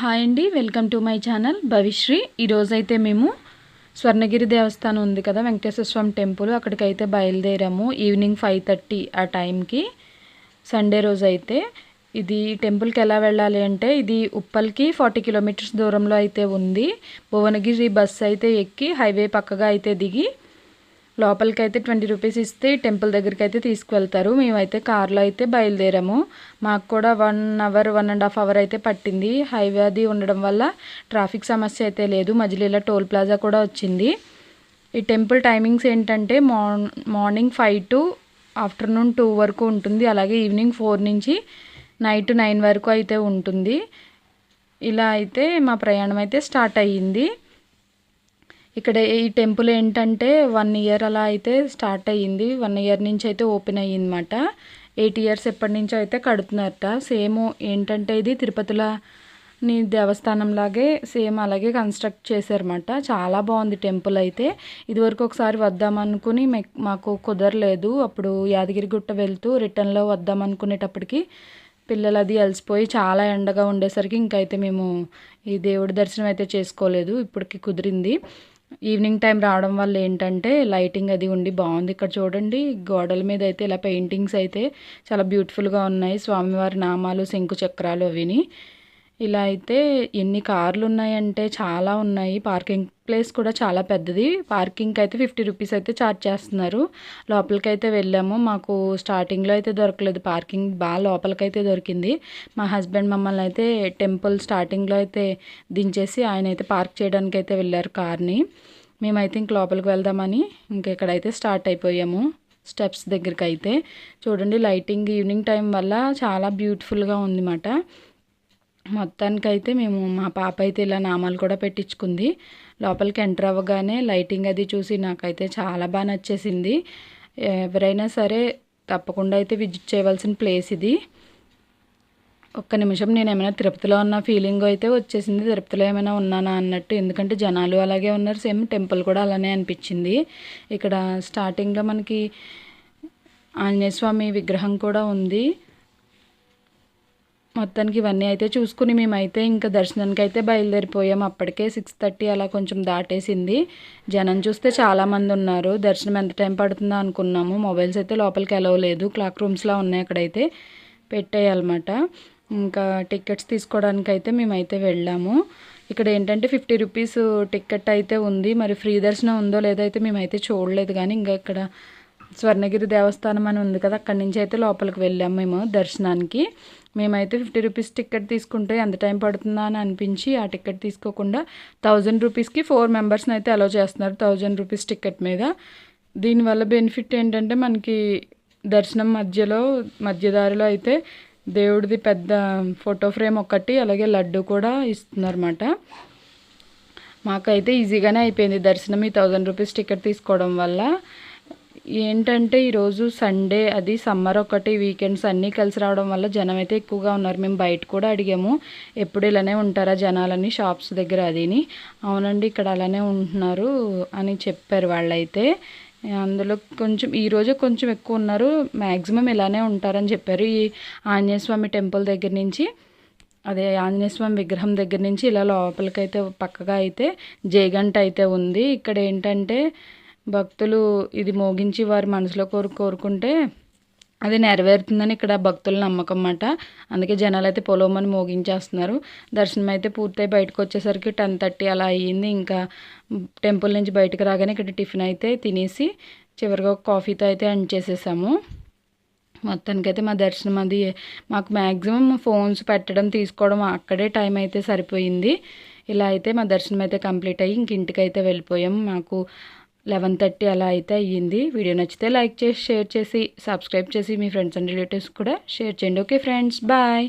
Hi అండి welcome to my channel Bhavishri. ఈరోజైతే మేము స్వర్ణగిరి దేవస్థానం ఉంది కదా వెంకటేశ్వర స్వామి టెంపుల్. అక్కడికైతే బయలుదేరాము ఈవినింగ్ ఫైవ్ థర్టీ ఆ టైంకి. సండే రోజు అయితే ఇది టెంపుల్కి ఎలా వెళ్ళాలి అంటే ఇది ఉప్పల్కి ఫార్టీ కిలోమీటర్స్ దూరంలో అయితే ఉంది. భువనగిరి బస్ అయితే ఎక్కి హైవే పక్కగా అయితే దిగి లోపలికి అయితే ట్వంటీ రూపీస్ ఇస్తే టెంపుల్ దగ్గరికి అయితే తీసుకువెళ్తారు. మేమైతే కార్లో అయితే బయలుదేరాము. మాకు కూడా one hour one and half hour అయితే పట్టింది. హైవే అది ఉండడం వల్ల ట్రాఫిక్ సమస్య అయితే లేదు. మధ్యలో ఇలా టోల్ ప్లాజా కూడా వచ్చింది. ఈ టెంపుల్ టైమింగ్స్ ఏంటంటే మార్ morning five to afternoon two వరకు ఉంటుంది. అలాగే ఈవినింగ్ ఫోర్ నుంచి నైట్ నైన్ వరకు అయితే ఉంటుంది. ఇలా అయితే మా ప్రయాణం అయితే స్టార్ట్ అయ్యింది. ఇక్కడ ఈ టెంపుల్ ఏంటంటే వన్ ఇయర్ అలా అయితే స్టార్ట్ అయ్యింది. వన్ ఇయర్ నుంచి అయితే ఓపెన్ అయ్యిందన్నమాట. ఎయిట్ ఇయర్స్ ఎప్పటి నుంచో అయితే కడుతున్నారట. సేమ్ ఏంటంటే ఇది తిరుపతిలోని దేవస్థానంలాగే దేవస్థానం లాగే సేమ్ అలాగే కన్స్ట్రక్ట్ చేశారన్నమాట. చాలా బాగుంది టెంపుల్ అయితే. ఇదివరకు ఒకసారి వద్దామనుకుని మాకు కుదరలేదు. అప్పుడు యాదగిరిగుట్ట వెళ్తూ రిటర్న్లో వద్దాం అనుకునేటప్పటికి పిల్లలు అది అలసిపోయి చాలా ఎండగా ఉండేసరికి ఇంకైతే మేము ఈ దేవుడి దర్శనం అయితే చేసుకోలేదు. ఇప్పటికి కుదిరింది. ఈవినింగ్ టైం రావడం వల్ల ఏంటంటే లైటింగ్ అది ఉండి బాగుంది. ఇక్కడ చూడండి గోడల మీద అయితే ఇలా పెయింటింగ్స్ అయితే చాలా బ్యూటిఫుల్గా ఉన్నాయి. స్వామివారి నామాలు శంకు చక్రాలు అవిని. ఇలా అయితే ఎన్ని కార్లు ఉన్నాయంటే చాలా ఉన్నాయి. పార్కింగ్ ప్లేస్ కూడా చాలా పెద్దది. పార్కింగ్కి అయితే ఫిఫ్టీ రూపీస్ అయితే ఛార్జ్ చేస్తున్నారు. లోపలికి అయితే వెళ్ళాము. మాకు స్టార్టింగ్లో అయితే దొరకలేదు. పార్కింగ్ బాగా లోపలికైతే దొరికింది. మా హస్బెండ్ మమ్మల్ని అయితే టెంపుల్ స్టార్టింగ్లో అయితే దించేసి ఆయన అయితే పార్క్ చేయడానికి అయితే వెళ్ళారు కార్ని. మేమైతే ఇంక లోపలికి వెళ్దామని ఇంకెక్కడైతే స్టార్ట్ అయిపోయాము. స్టెప్స్ దగ్గరికి అయితే చూడండి లైటింగ్ ఈవినింగ్ టైం వల్ల చాలా బ్యూటిఫుల్గా ఉందన్నమాట. మొత్తానికైతే మేము మా పాప అయితే ఇలా నామాలు కూడా పెట్టించుకుంది. లోపలికి ఎంటర్ అవ్వగానే లైటింగ్ అది చూసి నాకైతే చాలా బాగా నచ్చేసింది. ఎవరైనా సరే తప్పకుండా అయితే విజిట్ చేయవలసిన ప్లేస్ ఇది. ఒక్క నిమిషం నేను ఏమైనా తిరుపతిలో ఉన్న ఫీలింగ్ అయితే వచ్చేసింది. తిరుపతిలో ఏమైనా ఉన్నానా అన్నట్టు. ఎందుకంటే జనాలు అలాగే ఉన్నారు. సేమ్ టెంపుల్ కూడా అలానే అనిపించింది. ఇక్కడ స్టార్టింగ్లో మనకి ఆంజనేయ స్వామి విగ్రహం కూడా ఉంది. మొత్తానికి ఇవన్నీ అయితే చూసుకుని మేమైతే ఇంకా దర్శనానికి అయితే బయలుదేరిపోయాం. అప్పటికే సిక్స్ థర్టీ అలా కొంచెం దాటేసింది. జనం చూస్తే చాలామంది ఉన్నారు. దర్శనం ఎంత టైం పడుతుందో అనుకున్నాము. మొబైల్స్ అయితే లోపలికి వెళ్ళవలేదు క్లాక్ రూమ్స్లా ఉన్నాయి అక్కడైతే పెట్టేయాలన్నమాట. ఇంకా టికెట్స్ తీసుకోవడానికి అయితే మేమైతే వెళ్ళాము. ఇక్కడ ఏంటంటే ఫిఫ్టీ రూపీస్ టికెట్ అయితే ఉంది. మరి ఫ్రీ దర్శనం ఉందో లేదో అయితే మేమైతే చూడలేదు. కానీ ఇంకా ఇక్కడ స్వర్ణగిరి దేవస్థానం అని ఉంది కదా అక్కడి నుంచి అయితే లోపలికి వెళ్ళాము మేము దర్శనానికి. మేమైతే ఫిఫ్టీ రూపీస్ టికెట్ తీసుకుంటే ఎంత టైం పడుతుందా అని అనిపించి ఆ టికెట్ తీసుకోకుండా థౌజండ్ రూపీస్కి ఫోర్ మెంబర్స్ని అయితే అలో చేస్తున్నారు థౌజండ్ రూపీస్ టికెట్ మీద. దీనివల్ల బెనిఫిట్ ఏంటంటే మనకి దర్శనం మధ్యలో మధ్యదారిలో అయితే దేవుడిది పెద్ద ఫోటో ఫ్రేమ్ ఒకటి అలాగే లడ్డు కూడా ఇస్తున్నారన్నమాట. మాకైతే ఈజీగానే అయిపోయింది దర్శనం ఈ థౌజండ్ రూపీస్ టికెట్ తీసుకోవడం వల్ల. ఏంటంటే ఈరోజు సండే అది సమ్మర్ ఒకటి వీకెండ్స్ అన్నీ కలిసి రావడం వల్ల జనం అయితే ఎక్కువగా ఉన్నారు. మేము బయట కూడా అడిగాము ఎప్పుడు ఇలానే ఉంటారా జనాలని షాప్స్ దగ్గర? అదిని. అవునండి ఇక్కడ అలానే ఉంటున్నారు అని చెప్పారు వాళ్ళైతే. అందులో కొంచెం ఈరోజు కొంచెం ఎక్కువ ఉన్నారు మ్యాక్సిమం ఇలానే ఉంటారని చెప్పారు. ఈ ఆంజనేయ స్వామి టెంపుల్ దగ్గర నుంచి అదే ఆంజనేయ స్వామి విగ్రహం దగ్గర నుంచి ఇలా లోపలికైతే పక్కగా అయితే జయగంట అయితే ఉంది. ఇక్కడ ఏంటంటే భక్తులు ఇది మోగించి వారి మనసులో కోరు కోరుకుంటే అది నెరవేరుతుందని ఇక్కడ భక్తుల నమ్మకం అన్నమాట. అందుకే జనాలు అయితే పొలవమని మోగించేస్తున్నారు. దర్శనం అయితే పూర్తయి బయటకు వచ్చేసరికి టెన్ థర్టీ అలా అయ్యింది. ఇంకా టెంపుల్ నుంచి బయటకు రాగానే ఇక్కడ టిఫిన్ అయితే తినేసి చివరిగా ఒక కాఫీతో అయితే ఎండ్ చేసేసాము. మొత్తానికైతే మా దర్శనం అది మాకు మ్యాక్సిమం ఫోన్స్ పెట్టడం తీసుకోవడం అక్కడే టైం అయితే సరిపోయింది. ఇలా అయితే మా దర్శనం అయితే కంప్లీట్ అయ్యి ఇంక ఇంటికి అయితే వెళ్ళిపోయాం. మాకు లెవెన్ థర్టీ అలా అయితే అయ్యింది. వీడియో నచ్చితే లైక్ చేసి షేర్ చేసి సబ్స్క్రైబ్ చేసి మీ ఫ్రెండ్స్ అండ్ రిలేటివ్స్ కూడా షేర్ చేయండి. Okay friends bye.